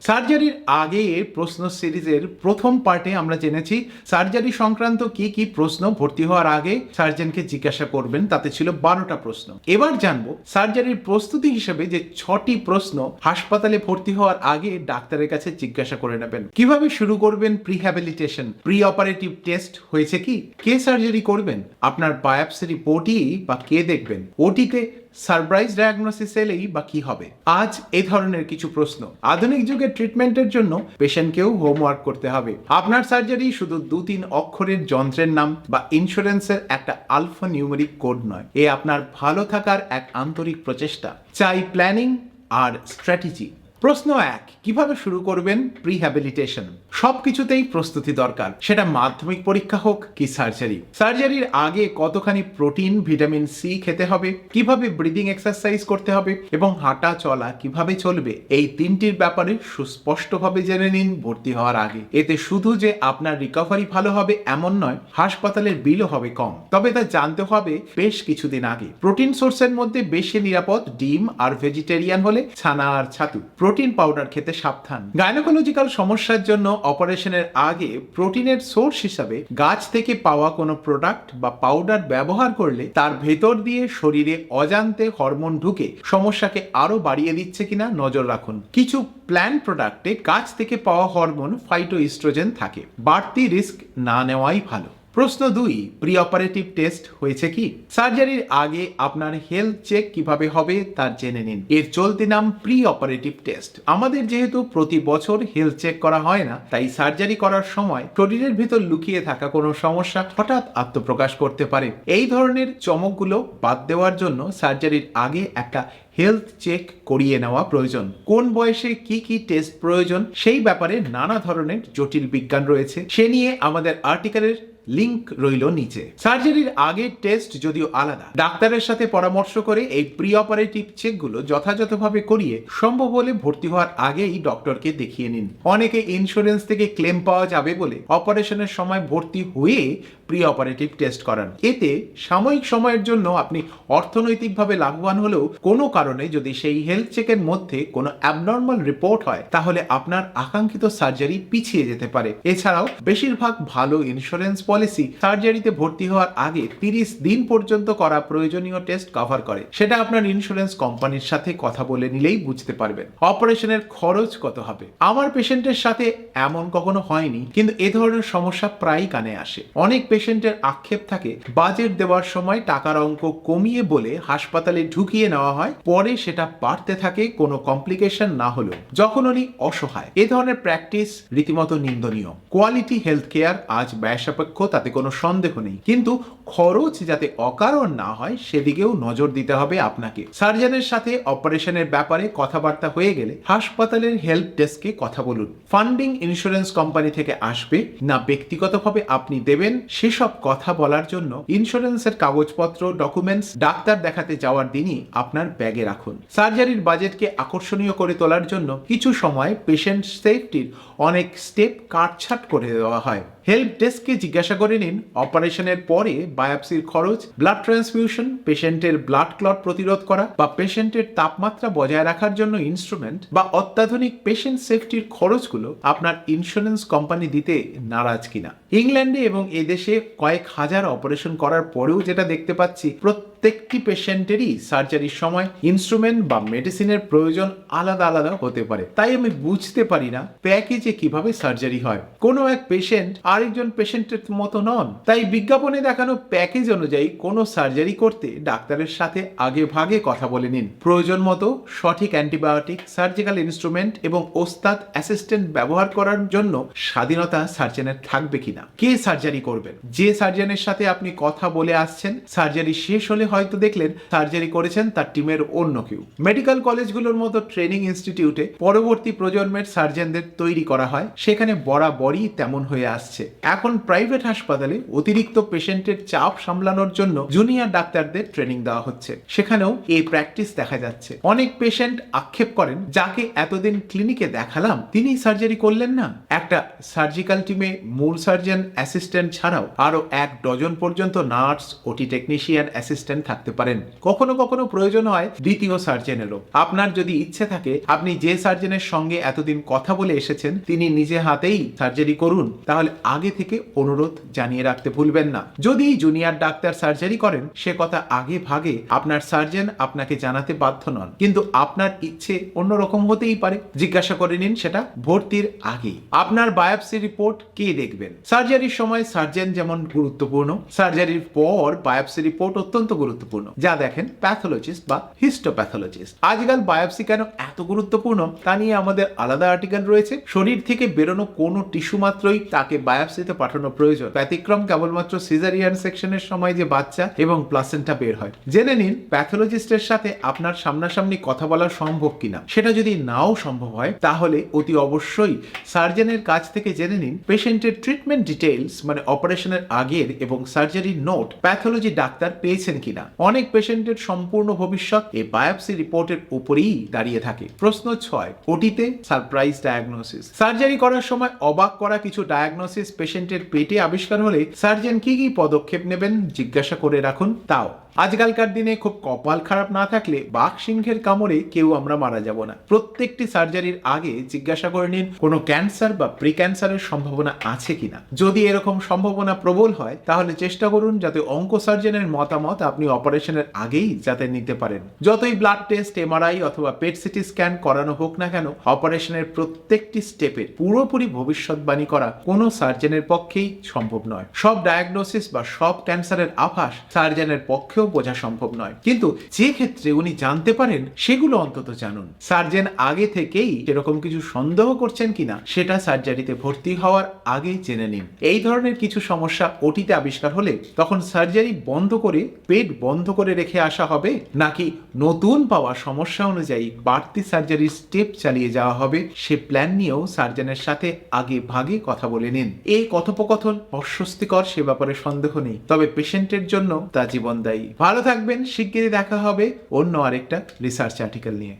সার্জারির আগে প্রশ্ন সিরিজের প্রথম পার্টে আমরা জেনেছি, সার্জারি সংক্রান্ত কি কি প্রশ্ন ভর্তি হওয়ার আগে সার্জনকে জিজ্ঞাসা করবেন, তাতে ছিল বারোটা প্রশ্ন। এবার জানব, সার্জারির প্রস্তুতি হিসেবে যে ছটি প্রশ্ন হাসপাতালে ভর্তি হওয়ার আগে ডাক্তারের কাছে জিজ্ঞাসা করে নেবেন। কীভাবে শুরু করবেন প্রিহ্যাবিলিটেশন প্রি অপারেটিভ টেস্ট হয়েছে কি? কে সার্জারি করবেন? আপনার বায়োপসি রিপোর্টই বা কে দেখবেন? ওটিতে সারপ্রাইজ ডায়াগনোসিস এলেই বা কি হবে? আজ এ ধরনের কিছু প্রশ্ন। আধুনিক যুগের ট্রিটমেন্টের জন্য পেশেন্টকেও হোমওয়ার্ক করতে হবে। আপনার সার্জারি শুধু দু তিন অক্ষরের যন্ত্রের নাম বা ইন্স্যুরেন্সের একটা আলফা নিউমেরিক কোড নয়। এ আপনার ভালো থাকার এক আন্তরিক প্রচেষ্টা। চাই প্ল্যানিং আর স্ট্র্যাটেজি। প্রশ্ন এক, কীভাবে শুরু করবেন প্রিহ্যাবিলিটেশন সব কিছুতেই প্রস্তুতি দরকার। সেটা মাধ্যমিক পরীক্ষা হোক কি সার্জারি সার্জারির আগে কতখানি প্রোটিন ভিটামিন সি খেতে হবে, কীভাবে ব্রিদিং এক্সারসাইজ করতে হবে, এবং হাঁটা চলা কীভাবে চলবে, এই তিনটির ব্যাপারে সুস্পষ্টভাবে জেনে নিন ভর্তি হওয়ার আগে। এতে শুধু যে আপনার রিকভারি ভালো হবে এমন নয়, হাসপাতালের বিলও হবে কম। তবে তা জানতে হবে বেশ কিছুদিন আগে। প্রোটিন সোর্সের মধ্যে বেশি নিরাপদ ডিম আর ভেজিটেরিয়ান হলে ছানা আর ছাতু। প্রোটিন পাউডার খেতে সাবধান। গাইনোকোলজিক্যাল সমস্যার জন্য অপারেশনের আগে প্রোটিনের সোর্স হিসাবে গাছ থেকে পাওয়া কোনো প্রোডাক্ট বা পাউডার ব্যবহার করলে তার ভেতর দিয়ে শরীরে অজান্তে হরমোন ঢুকে সমস্যাকে আরও বাড়িয়ে দিচ্ছে কিনা নজর রাখুন। কিছু প্ল্যান প্রোডাক্টে গাছ থেকে পাওয়া হরমোন ফাইটো ইস্ট্রোজেন থাকে। বাড়তি রিস্ক না নেওয়াই ভালো। প্রশ্ন দুই প্রি অপারেটিভ টেস্ট হয়েছে কি? সার্জারির আগে আপনার হেলথ চেক কীভাবে হবে তার জেনে নিন। এর চলতি নাম প্রি অপারেটিভ টেস্ট আমাদের যেহেতু প্রতি বছর হেলথ চেক করা হয় না, তাই সার্জারি করার সময় শরীরের ভিতর লুকিয়ে থাকা কোনো সমস্যা হঠাৎ আত্মপ্রকাশ করতে পারে। এই ধরনের চমকগুলো বাদ দেওয়ার জন্য সার্জারির আগে একটা হেলথ চেক করিয়ে নেওয়া প্রয়োজন। কোন বয়সে কি কি টেস্ট প্রয়োজন সেই ব্যাপারে নানা ধরনের জটিল বিজ্ঞান রয়েছে। সে নিয়ে আমাদের আর্টিকেলের লিংক রইল নিচে। সার্জারির আগের টেস্ট যদিও আলাদা, ডাক্তারের সাথে পরামর্শ করে এই প্রি অপারেটিভ চেকগুলো যথাযথভাবে করিয়ে সম্ভব হলে ভর্তি হওয়ার আগেই ডক্টরকে দেখিয়ে নিন। অনেকে ইন্স্যুরেন্স থেকে ক্লেম পাওয়া যাবে বলে অপারেশনের সময় ভর্তি হয়ে প্রি অপারেটিভ টেস্ট করান। এতে সাময়িক সময়ের জন্য আপনি অর্থনৈতিকভাবে লাভবান হলেও কোনো কারণে যদি সেই হেলথ চেকের মধ্যে কোনো অ্যাবনর্মাল রিপোর্ট হয়, তাহলে আপনার আকাঙ্ক্ষিত সার্জারি পিছিয়ে যেতে পারে। এছাড়াও, বেশিরভাগ ভালো ইন্স্যুরেন্স পলিসি সার্জারিতে ভর্তি হওয়ার আগে তিরিশ দিন পর্যন্ত করা প্রয়োজনীয় টেস্ট কভার করে। সেটা আপনার ইন্স্যুরেন্স কোম্পানির সাথে কথা বলে নিলেই বুঝতে পারবেন। অপারেশনের খরচ কত হবে? আমার পেশেন্টের সাথে এমন কখনো হয়নি, কিন্তু এ ধরনের সমস্যা প্রায়ই কানে আসে। অনেক পেশেন্টের আক্ষেপ থাকে বাজেট দেওয়ার সময় টাকার অঙ্ক কমিয়ে বলে হাসপাতালে ঢুকিয়ে নেওয়া হয়, পরে সেটা বাড়তে থাকে, কোনো কমপ্লিকেশন না হলেও। যখন উনি অসহায়, এ ধরনের প্র্যাকটিস রীতিমতো নিন্দনীয়। কোয়ালিটি হেলথ কেয়ার আজ ব্যয় সাপেক্ষ তাতে কোনো সন্দেহ নেই। কিন্তু খরচ যাতে অকারণ না হয়, সেদিকেও নজর দিতে হবে আপনাকে। সার্জনের সাথে অপারেশনের ব্যাপারে কথাবার্তা হয়ে গেলে হাসপাতালের হেল্প ডেস্কে কথা বলুন। ফান্ডিং ইন্স্যুরেন্স কোম্পানি থেকে আসবে, না ব্যক্তিগতভাবে আপনি দেবেন, সেসব কথা বলার জন্য ইন্স্যুরেন্সের কাগজপত্র, ডকুমেন্টস, ডাক্তার দেখাতে যাওয়ার দিনই আপনার ব্যাগে রাখুন। সার্জারির বাজেটকে আকর্ষণীয় করে তোলার জন্য কিছু সময় পেশেন্ট সেফটির অনেক স্টেপ কাটছাট করে দেওয়া হয়। হেল্প ডেস্ককে জিজ্ঞাসা করে নিন, অপারেশনের পরে বায়োপসির খরচ ব্লাড ট্রান্সফিউশন পেশেন্টের ব্লাড ক্লট প্রতিরোধ করা বা পেশেন্টের তাপমাত্রা বজায় রাখার জন্য ইনস্ট্রুমেন্ট বা অত্যাধুনিক পেশেন্ট সেফটির খরচগুলো আপনার ইন্স্যুরেন্স কোম্পানি দিতে নারাজ কিনা। ইংল্যান্ডে এবং এদেশে কয়েক হাজার অপারেশন করার পরেও যেটা দেখতে পাচ্ছি, প্রত্যেকটি পেশেন্টেরই সার্জারির সময় ইনস্ট্রুমেন্ট বা মেডিসিনের প্রয়োজন আলাদা আলাদা হতে পারে। তাই আমি বুঝতে পারি না প্যাকেজে কীভাবে সার্জারি হয়। কোনো এক পেশেন্ট আরেকজন পেশেন্টের মতো নন। তাই বিজ্ঞাপনে দেখানো প্যাকেজ অনুযায়ী কোনো সার্জারি করতে ডাক্তারের সাথে আগে ভাগে কথা বলে নিন। প্রয়োজন মতো সঠিক অ্যান্টিবায়োটিক, সার্জিক্যাল ইনস্ট্রুমেন্ট এবং ওস্তাদ অ্যাসিস্ট্যান্ট ব্যবহার করার জন্য স্বাধীনতা সার্জনের থাকবে কিনা। কে সার্জারি করবেন? যে সার্জনের সাথে আপনি কথা বলে আসছেন সার্জারি শেষ হলে হয়তো দেখলেন সার্জারি করেছেন তার টিমের অন্য কেউ। মেডিকেল কলেজগুলোর মতো ট্রেনিং ইনস্টিটিউটে পরবর্তী প্রজন্মের সার্জনদের তৈরি করা হয়। সেখানে বরাবরই তেমন হয়ে আসছে। এখন প্রাইভেট হাসপাতালে অতিরিক্ত পেশেন্টের চাপ সামলানোর জন্য জুনিয়র ডাক্তারদের ট্রেনিং দেওয়া হচ্ছে। সেখানেও এই প্র্যাকটিস দেখা যাচ্ছে। অনেক পেশেন্ট আক্ষেপ করেন, যাকে এতদিন ক্লিনিকে দেখালাম তিনি সার্জারি করলেন না? একটা সার্জিক্যাল টিমে মূল সার্জন সার্জন অ্যাসিস্ট্যান্ট ছাড়াও আরও এক ডজন পর্যন্ত নার্স ওটি টেকনিশিয়ান অ্যাসিস্ট্যান্ট থাকতে পারেন। কখনো কখনো প্রয়োজন হয় দ্বিতীয় সার্জেনেরও আপনার যদি ইচ্ছে থাকে, আপনি যে সার্জনের সঙ্গে এতদিন কথা বলে এসেছেন, তিনি নিজে হাতেই সার্জারি করুন। তাহলে আগে থেকে অনুরোধ জানিয়ে রাখতে ভুলবেন না। যদি জুনিয়র ডাক্তার সার্জারি করেন, সে কথা আগে ভাগে আপনার সার্জেন আপনাকে জানাতে বাধ্য নন। কিন্তু আপনার ইচ্ছে অন্যরকম হতেই পারে। জিজ্ঞাসা করে নিন সেটা ভর্তির আগে আপনার বায়োপসি রিপোর্ট কে দেখবেন? সার্জারির সময় সার্জেন যেমন গুরুত্বপূর্ণ, সার্জারির পর বায়োপসি রিপোর্ট অত্যন্ত গুরুত্বপূর্ণ। যা দেখেন প্যাথোলজিস্ট বা হিস্টোপ্যাথোলজিস্ট আজকাল বায়োপসি কেন এত গুরুত্বপূর্ণ তা নিয়ে আমাদের আলাদা আর্টিকেল রয়েছে। শরীর থেকে বেরোনো কোনো টিস্যু মাত্রই তাকে বায়োপসিতে পাঠানো প্রয়োজন। ব্যতিক্রম কেবলমাত্র সিজারিয়ান সেকশনের সময় যে বাচ্চা এবং প্লাসেন্টা বের হয়। জেনে নিন প্যাথোলজিস্টের সাথে আপনার সামনাসামনি কথা বলা সম্ভব কিনা। সেটা যদি নাও সম্ভব হয়, তাহলে অতি অবশ্যই সার্জেনের কাছ থেকে জেনে নিন। পেশেন্টের ট্রিটমেন্ট ডিটেইলস মানে অপারেশনের আগের এবং সার্জারি নোট প্যাথোলজি ডাক্তার পেয়েছেন কিনা? অনেক পেশেন্টের সম্পূর্ণ ভবিষ্যৎ এই বায়োপসি রিপোর্টের উপরেই দাঁড়িয়ে থাকে। প্রশ্ন ছয়, ওটিতে সারপ্রাইজ ডায়াগনোসিস। সার্জারি করার সময় অবাক করা কিছু ডায়াগনোসিস পেশেন্টের পেটে আবিষ্কার হলে সার্জন কি কি পদক্ষেপ নেবেন জিজ্ঞাসা করে রাখুন, তাও। আজকালকার দিনে খুব কপাল খারাপ না থাকলে বাঘ সিংহের কামড়ে কেউ আমরা মারা যাব না। প্রত্যেকটি সার্জারির আগে জিজ্ঞাসা করে নিন, কোনো ক্যান্সার বা প্রি ক্যান্সারের সম্ভাবনা আছে কিনা? যদি এরকম সম্ভাবনা প্রবল হয়, তাহলে চেষ্টা করুন যাতে অঙ্ক সার্জনের মতামত আপনি অপারেশনের আগেই যাতে নিতে পারেন। যতই ব্লাড টেস্ট, এমআরআই অথবা পেট সিটি স্ক্যান করানো হোক না কেন, অপারেশনের প্রত্যেকটি স্টেপের পুরোপুরি ভবিষ্যৎবাণী করা কোনো সার্জনের পক্ষেই সম্ভব নয়। সব ডায়াগনোসিস বা সব ক্যান্সারের আভাস সার্জনের পক্ষেও বোঝা সম্ভব নয়। কিন্তু যে ক্ষেত্রে উনি জানতে পারেন, সেগুলো অন্তত জানুন। সার্জেন আগে থেকেই এরকম কিছু সন্দেহ করছেন কিনা, সেটা সার্জারিতে ভর্তি হওয়ার আগেই জেনে নিন। এই ধরনের কিছু সমস্যা ওটিতে আবিষ্কার হলে তখন সার্জারি বন্ধ করে, পেট বন্ধ করে রেখে আসা হবে, নাকি নতুন পাওয়া সমস্যা অনুযায়ী বাড়তি সার্জারির স্টেপ চালিয়ে যাওয়া হবে, সে প্ল্যান নিয়েও সার্জনের সাথে আগে ভাগে কথা বলে নিন। এই কথোপকথন অস্বস্তিকর, সে ব্যাপারে সন্দেহ নেই। তবে পেশেন্টের জন্য তা জীবনদায়ী। ভালো থাকবেন শিগগিরই দেখা হবে অন্য আরেকটা রিসার্চ আর্টিকেল নিয়ে।